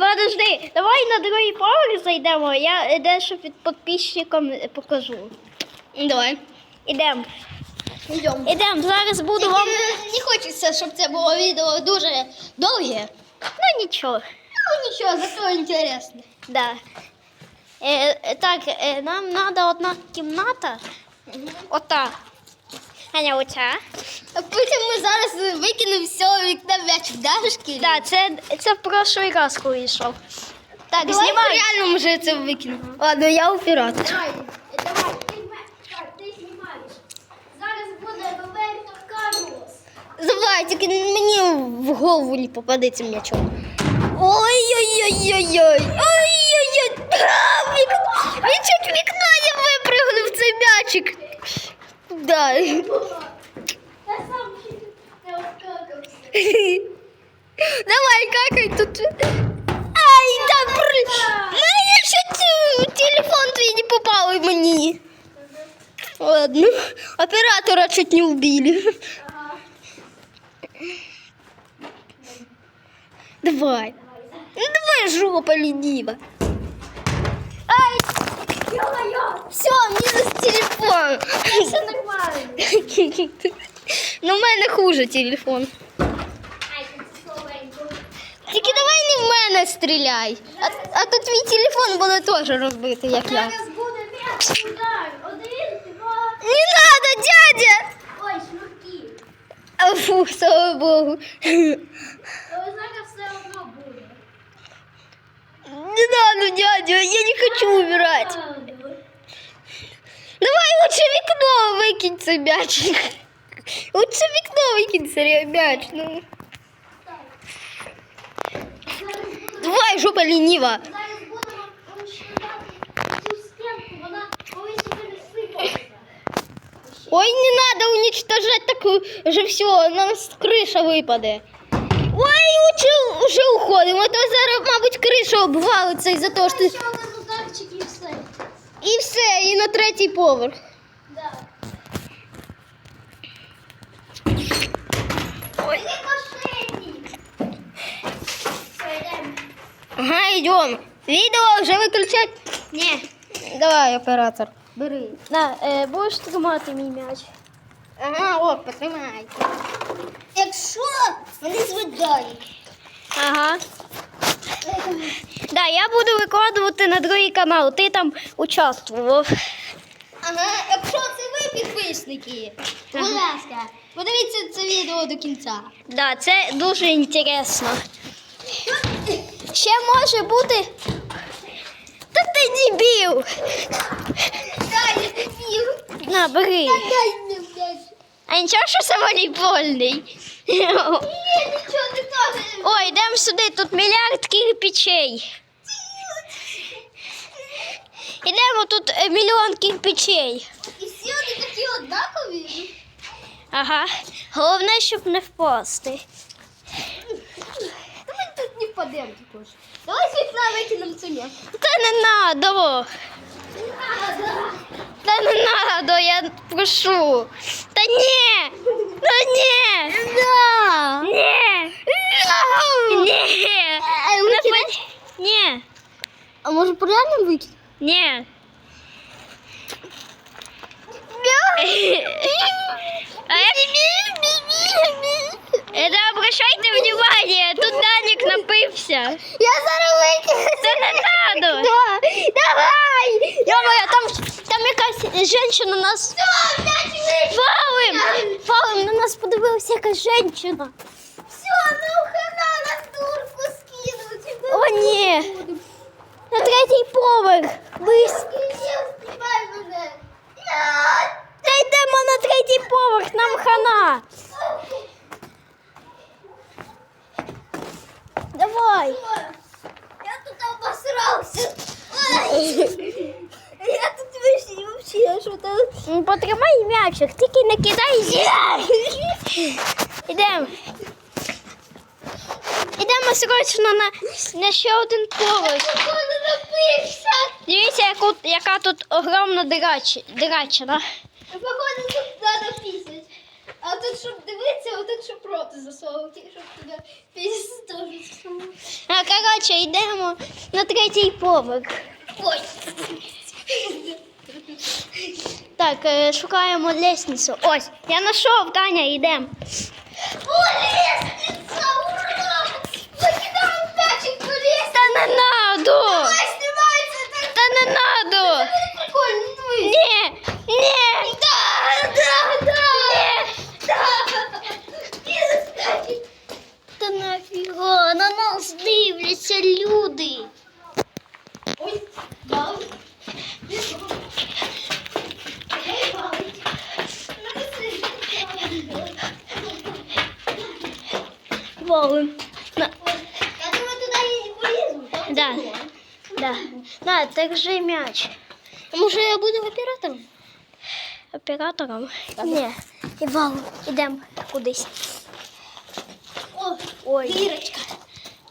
Подожди, давай на другий поверх зайдемо. Я дещо під підписчикам покажу. Давай. Ідемо. Йдемо. Ідемо, зараз буду вам. Не хочеться, щоб це було відео дуже довге. Ну нічого. Ну нічого, зато інтересно. Да. Е, е, так, е, нам треба одна кімната. Ота. Аня, оця. А потім ми зараз викинемо цього вікна м'яч Дашки. Да, це, це в прошлий раз, коли йшов. Так, Давай знімай. реально вже це викинемо. Ладно, я оператор. Давай, давай, ти, ти знімаєш. Зараз буде Роберто Карлос. Давай, тільки мені в голову не попадеться м'ячом. Ой-ой-ой-ой-ой. Ой-ой-ой. Він чуть вікна не випрыгнув цей м'ячик. Да. Давай, какай тут. Ай, да бр... Мене чуть е, телефон твій не попав і мені. Ладно, оператора чуть не убили. Давай. Ну давай, жопа ленива. Ай, Йо-йо, все, минус телефон. все нормально. Ну, в мене хуже телефон. мене стріляй. А, а то твій телефон буде теж розбитий, як я. Зараз буде м'яч удар. Один, два. Не надо, дядя! Ой, шнурки. А, Фух, слава Богу. Але зараз все одно буде. Не надо, дядя, я не хочу убирать. Давай лучше вікно викинь цей м'ячик. Лучше вікно викинь цей м'яч. Ну. колись буде сипатися. Ой, не надо уничтожать такую же все, нам с крыша выпаде. Ой, лучше уже уходим, а то зараз, мабуть, криша обвалиться із-за того, що... Ще один ударчик і все. І все, і на третій поверх. Ага, йдемо. Відео вже виключать? Ні. Давай, оператор. Бери. На, е, будеш тримати мій м'яч. Ага, о, потримай. Якщо мене Дані. Ага. Да, я буду викладувати на другий канал. Ти там участвував. Ага, якщо це ви підписники, будь ласка, подивіться це відео до кінця. Да, це дуже інтересно. Ще може бути. Та ти дебіл. На, бери. А нічого, що це волейбольний. Ні, нічого не каже. Ой, йдемо сюди, тут мільярд кирпичей. Ідемо тут е, мільйон кирпичей. І всі вони такі однакові. Ага. Головне, щоб не впасти. Давай тут не впадемо також. Давай з вікна викинемо це м'яч. Та не надо. Та не надо, я прошу. Та ні. Та ні. Да. Ні. Ні. А, Не викинеш? пон- Ні. А може реально викинемо? Ні. А як... Это обращайте внимание, тут Даник напився. Я зараз викину. Це не надо. Да. Давай. Йо-моє, там, там якась жінка нас Все, викинув. фалим. Фалим, на нас подивилася якась жінка. Все, ну хана на дурку скинуть. О, ні. На третій поверх. Бись. Знімай мене. Я. Та йдемо на третій поверх, нам хана. Давай. Я тут обосрался. Ой. Я тут вообще, вообще что-то... Ну, Потримай м'ячик, тільки не кидай зі. Ідемо. Ідемо срочно на, на ще один поверх. Дивіться, яку, яка тут огромна дирач, дирачина. Походу тут надо писать. А тут, щоб дивитися, а тут, щоб проти засовувати, щоб тебе піздож. А коротше, йдемо на третій поверх. Ой. Так, е, шукаємо лестницю. Ось, я знайшов, Таня, йдемо. О, лестниця, ура! Закидаємо п'ячик по лестниці. Та не надо! Давай, знімається, так Та не надо! прикольно. Дивись. Ні! Ні! Да, да, да. Да. Та нафіга, на нас дивляться люди. Ой, бал. Валим. На, Я думаю, туда не. Там Да. да. На, держи м'яч. А Може я буду оператором? Оператором? Ні. І валим. Ідемо кудись. О, Ой. дірочка.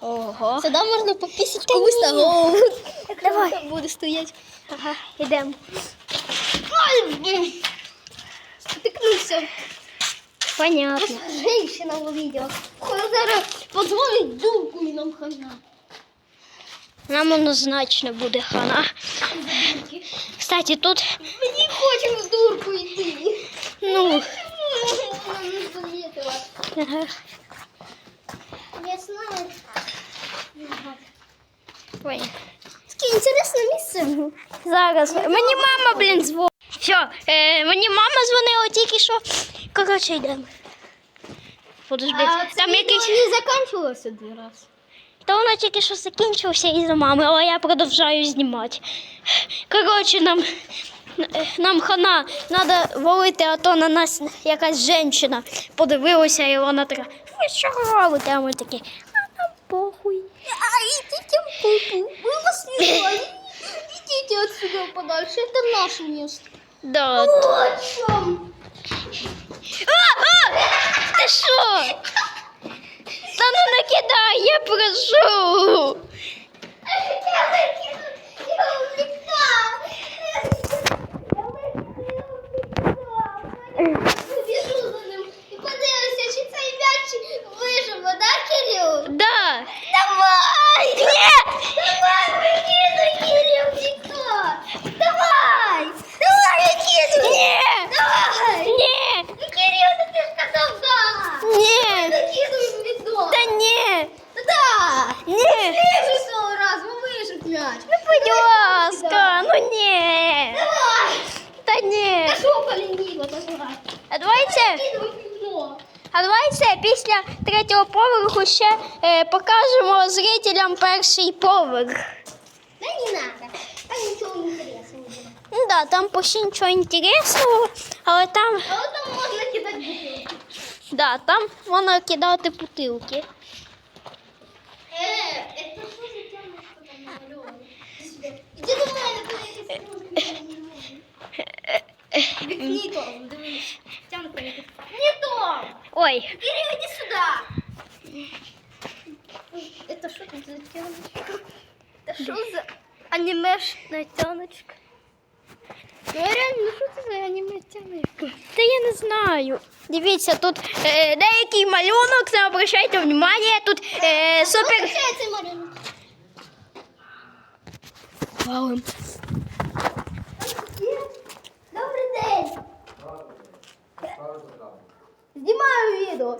Ого. Сюди можна попісити комусь на голову. Давай. Там буде стояти. Ага, ідемо. Ай, блін. Понятно. Женщина увидела. Зараз подзвонить дурку і нам хана. Нам однозначно буде хана. Кстати, тут, Ми не хочемо в дурку йти. ну, ага. Я знаю. Ой. Таке інтересне місце. Зараз. Мені мама, блін, дзвонить. Все, е, мені мама дзвонила тільки що. Коротше, йдемо. Подожди, там якийсь. не закінчилося два раз. Та воно тільки що закінчився із мами, але я продовжую знімати. Коротше, нам, нам хана, треба валити, а то на нас якась жінка подивилася, і вона така, ви що робите? А ми такі, а нам похуй. А идите в пупу. Мы вас не. Идите отсюда подальше. Это наше место. Да. Вот чем? А, а! Ти що? Та ну не кидай, я прошу. після третього поверху ще е, покажемо зрителям перший поверх. Да не надо, там ничего не интересного. Ну да, там почти нічого інтересного, але там, А вот там можно кидать бутылки. да, там можна кидати бутилки. Э, это что за тема, что там намалёвано? Иди сюда. Иди до мене, коли я тебе скажу, Вікні там, дивись. Тяну коли Не то! Ой, иди сюда! Это что за тяночка? Это что за анимешная тяночка? Ну реально, что это за аниме тяночка? та я не знаю. Дивіться, тут е, деякий малюнок, не обращайте внимание, тут е, супер. Получается, Знімаю відео.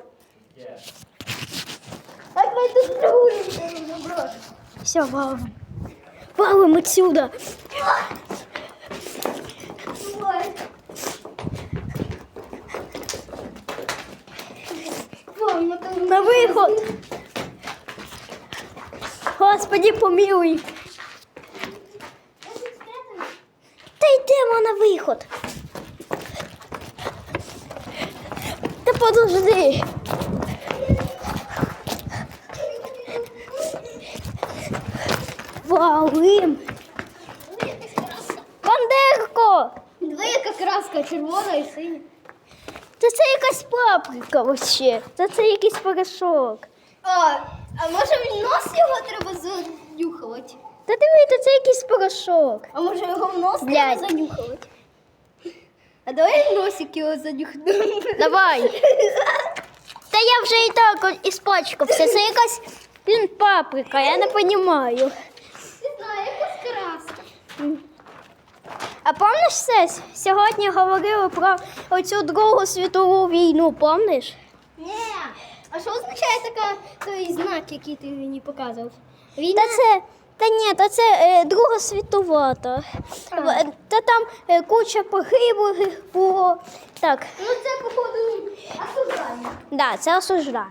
Так ми тут бро. Все, валим. Валим отсюда. Ну На виход. Господи, помилуй. Та йдемо на виход. Та подожди. Валим. Бандерко! Диви, яка краска червона і синя. Та це якась паприка вообще. Та це якийсь порошок. А, а може в нос його треба занюхувати? Та диви, та це якийсь порошок. А може його в нос Блядь. треба занюхувати? А давай носик його занюхнемо. Давай. Та я вже і так іспачкався. Це якась блін, паприка, я не розумію. Не знаю, якась краска. А пам'ятаєш це? Сьогодні говорили про оцю Другу світову війну, пам'ятаєш? Ні. А що означає така той знак, який ти мені показував? Та це. Та ні, та це е, Друга світова. Та, Ага. Та там е, куча погиблих було. Так, Ну це, походу, осуждання. да, це осуждаю.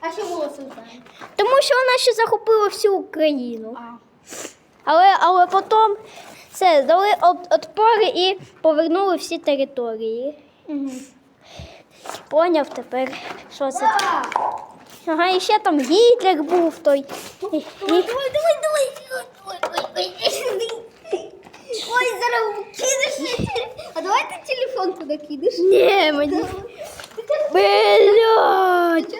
А чому осуждання? Тому що вона ще захопила всю Україну. А. Але, але потім це дали от- отпори і повернули всі території. Угу. Поняв тепер, що це? Ага, і ще там Гітлер був той. Давай, давай, давай. Ой, зараз кинеш. А давай ти телефон туди кинеш. Ні, мені. Блядь!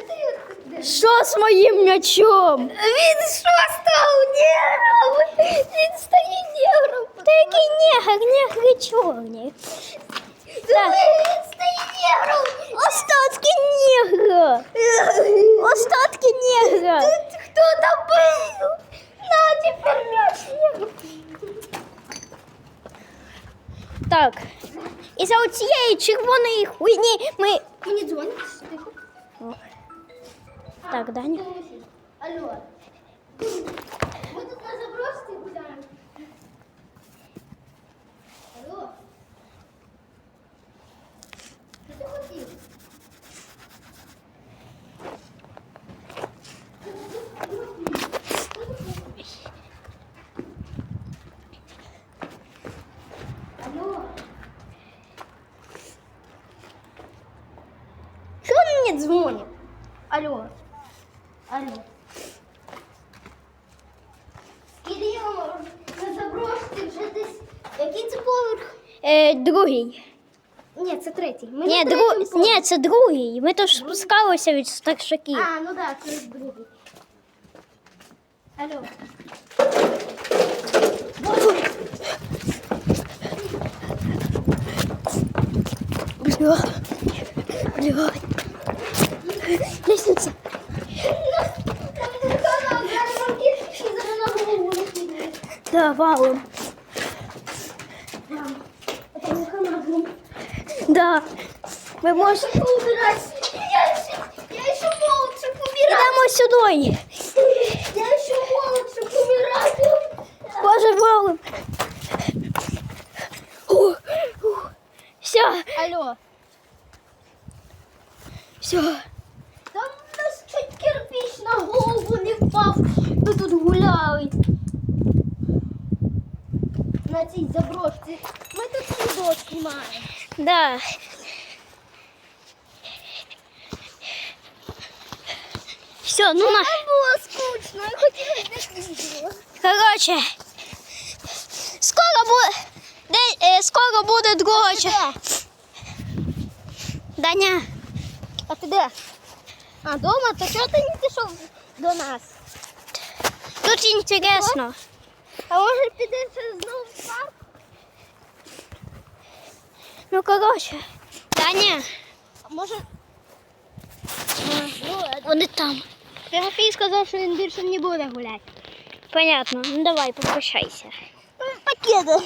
Що з моїм м'ячом? Він що став негром? Він стає негром. Та який негр, негри чорні. Диви, він стає негром. Остатки негра! Остатки негра! Тут Хто там був? На, тепер м'яч негром. Так. І за цієї червоної хуйні ми. Мені дзвонять. Тихо. Так, Даня. Алло. Ми тут на заброшці гуляємо. Алло. Що ти хотів? Алло. Що він мені дзвонить? Алло. Алло. Ідемо на заброшці вже десь. Який це поверх? Е, другий. Ні, це третій. Ми Ні, на дру... третьому поверсі. Ні, це другий. Ми то ж спускалися від старшаків. А, ну так, це другий. Алло. Бля. Бля. Накидають. Да, валом. Да. Ми можемо. Убирайся. Я ще, я ще молод, щоб умирати. Ідемо сюди. Я ще молод, щоб умирати. Боже, валом. Все, Алло. все. Там у нас чуть кирпич на голову не впав. Ми тут гуляли. На цій заброшці. Ми тут відео знімаємо. Да. Все, ну на. Було скучно, я хотіла десь відео. Короче, скоро буде. Де, е, скоро буде друга ча- Даня, А ти де? А, дома? То чого ти не пішов до нас? тут інтересно. А може підеш знову в парк? Ну, короче, Даня, А може... вони там. Тимофій сказав, що він більше не буде гуляти. Понятно. Ну давай, попрощайся. Пакети.